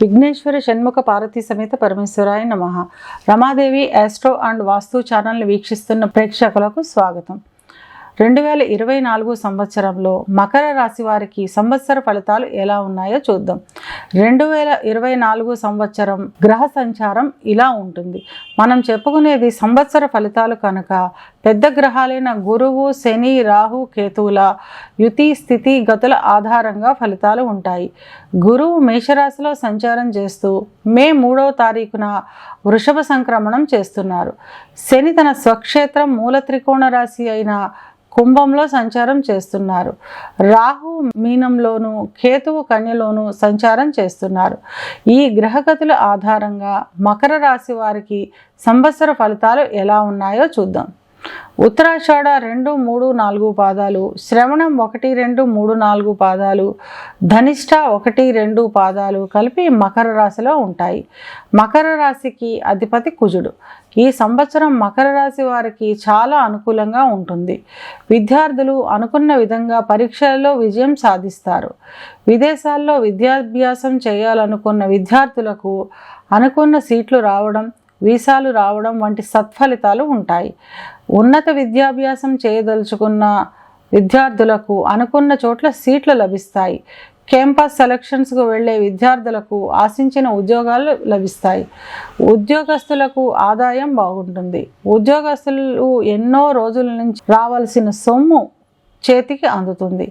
విఘ్నేశ్వర షణ్ముఖ పార్వతీ సమేత పరమేశ్వరాయ నమ. Ramadevi astro and వాస్తు ఛానల్ని వీక్షిస్తున్న ప్రేక్షకులకు స్వాగతం. రెండు వేల ఇరవై నాలుగు సంవత్సరంలో మకర రాశి వారికి సంవత్సర ఫలితాలు ఎలా ఉన్నాయో చూద్దాం. రెండు వేల ఇరవై నాలుగు సంవత్సరం గ్రహ సంచారం ఇలా ఉంటుంది. మనం చెప్పుకునేది సంవత్సర ఫలితాలు కనుక పెద్ద గ్రహాలైన గురువు శని రాహు కేతువుల యుతి స్థితి గతుల ఆధారంగా ఫలితాలు ఉంటాయి. గురువు మేషరాశిలో సంచారం చేస్తూ మే మూడవ తారీఖున వృషభ సంక్రమణం చేస్తున్నారు. శని తన స్వక్షేత్రం మూల త్రికోణ రాశి అయిన కుంభంలో సంచారం చేస్తున్నారు. రాహు మీనంలోను కేతువు కన్యలోను సంచారం చేస్తున్నారు. ఈ గ్రహగతుల ఆధారంగా మకర రాశి వారికి సంవత్సర ఫలితాలు ఎలా ఉన్నాయో చూద్దాం. ఉత్తరాషాఢ రెండు మూడు నాలుగు పాదాలు శ్రవణం ఒకటి రెండు మూడు నాలుగు పాదాలు ధనిష్ట ఒకటి రెండు పాదాలు కలిపి మకర రాశిలో ఉంటాయి. మకర రాశికి అధిపతి కుజుడు. ఈ సంవత్సరం మకర రాశి వారికి చాలా అనుకూలంగా ఉంటుంది. విద్యార్థులు అనుకున్న విధంగా పరీక్షలలో విజయం సాధిస్తారు. విదేశాల్లో విద్యాభ్యాసం చేయాలనుకున్న విద్యార్థులకు అనుకున్న సీట్లు రావడం వీసాలు రావడం వంటి సత్ఫలితాలు ఉంటాయి. ఉన్నత విద్యాభ్యాసం చేయదలుచుకున్న విద్యార్థులకు అనుకున్న చోట్ల సీట్లు లభిస్తాయి. క్యాంపస్ సెలక్షన్స్కు వెళ్ళే విద్యార్థులకు ఆశించిన ఉద్యోగాలు లభిస్తాయి. ఉద్యోగస్తులకు ఆదాయం బాగుంటుంది. ఉద్యోగస్తులు ఎన్నో రోజుల నుంచి రావాల్సిన సొమ్ము చేతికి అందుతుంది.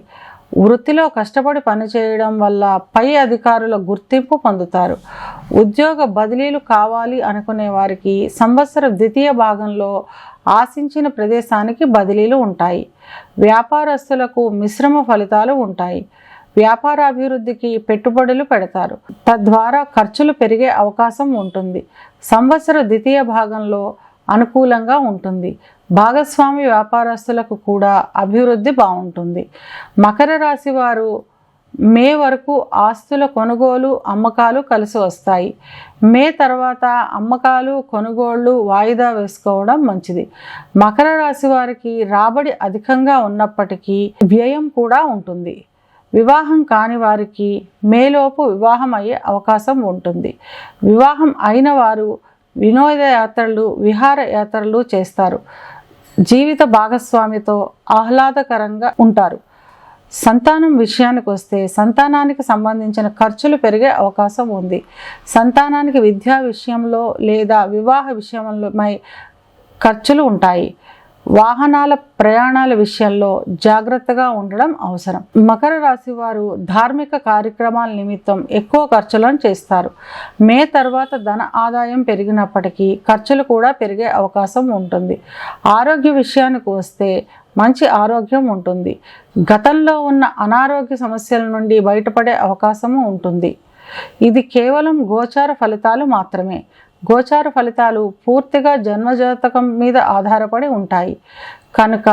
వృత్తిలో కష్టపడి పనిచేయడం వల్ల పై అధికారుల గుర్తింపు పొందుతారు. ఉద్యోగ బదిలీలు కావాలి అనుకునే వారికి సంవత్సర ద్వితీయ భాగంలో ఆశించిన ప్రదేశానికి బదిలీలు ఉంటాయి. వ్యాపారస్తులకు మిశ్రమ ఫలితాలు ఉంటాయి. వ్యాపార అభివృద్ధికి పెట్టుబడులు పెడతారు. తద్వారా ఖర్చులు పెరిగే అవకాశం ఉంటుంది. సంవత్సర ద్వితీయ భాగంలో అనుకూలంగా ఉంటుంది. భాగస్వామి వ్యాపారస్తులకు కూడా అభివృద్ధి బాగుంటుంది. మకర రాశి వారు మే వరకు ఆస్తుల కొనుగోలు అమ్మకాలు కలిసి వస్తాయి. మే తర్వాత అమ్మకాలు కొనుగోళ్ళు వాయిదా వేసుకోవడం మంచిది. మకర రాశి వారికి రాబడి అధికంగా ఉన్నప్పటికీ వ్యయం కూడా ఉంటుంది. వివాహం కాని వారికి మేలోపు వివాహం అయ్యే అవకాశం ఉంటుంది. వివాహం అయిన వారు వినోదయాత్రలు విహార యాత్రలు చేస్తారు. జీవిత భాగస్వామితో ఆహ్లాదకరంగా ఉంటారు. సంతానం విషయానికి వస్తే సంతానానికి సంబంధించిన ఖర్చులు పెరిగే అవకాశం ఉంది. సంతానానికి విద్యా విషయంలో లేదా వివాహ విషయంలో మై ఖర్చులు ఉంటాయి. వాహనాల ప్రయాణాల విషయంలో జాగ్రత్తగా ఉండడం అవసరం. మకర రాశి వారు ధార్మిక కార్యక్రమాల నిమిత్తం ఎక్కువ ఖర్చులను చేస్తారు. మే తర్వాత ధన ఆదాయం పెరిగినప్పటికీ ఖర్చులు కూడా పెరిగే అవకాశం ఉంటుంది. ఆరోగ్య విషయానికి వస్తే మంచి ఆరోగ్యం ఉంటుంది. గతంలో ఉన్న అనారోగ్య సమస్యల నుండి బయటపడే అవకాశము ఉంటుంది. ఇది కేవలం గోచార ఫలితాలు మాత్రమే. గోచార ఫలితాలు పూర్తిగా జన్మజాతకం మీద ఆధారపడి ఉంటాయి. కనుక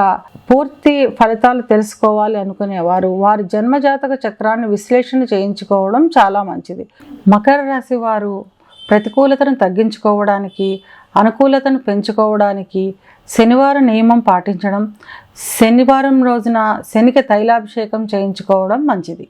పూర్తి ఫలితాలు తెలుసుకోవాలి అనుకునేవారు వారి జన్మజాతక చక్రాన్ని విశ్లేషణ చేయించుకోవడం చాలా మంచిది. మకర రాశి వారు ప్రతికూలతను తగ్గించుకోవడానికి అనుకూలతను పెంచుకోవడానికి శనివారం నియమం పాటించడం శనివారం రోజున శనికి తైలాభిషేకం చేయించుకోవడం మంచిది.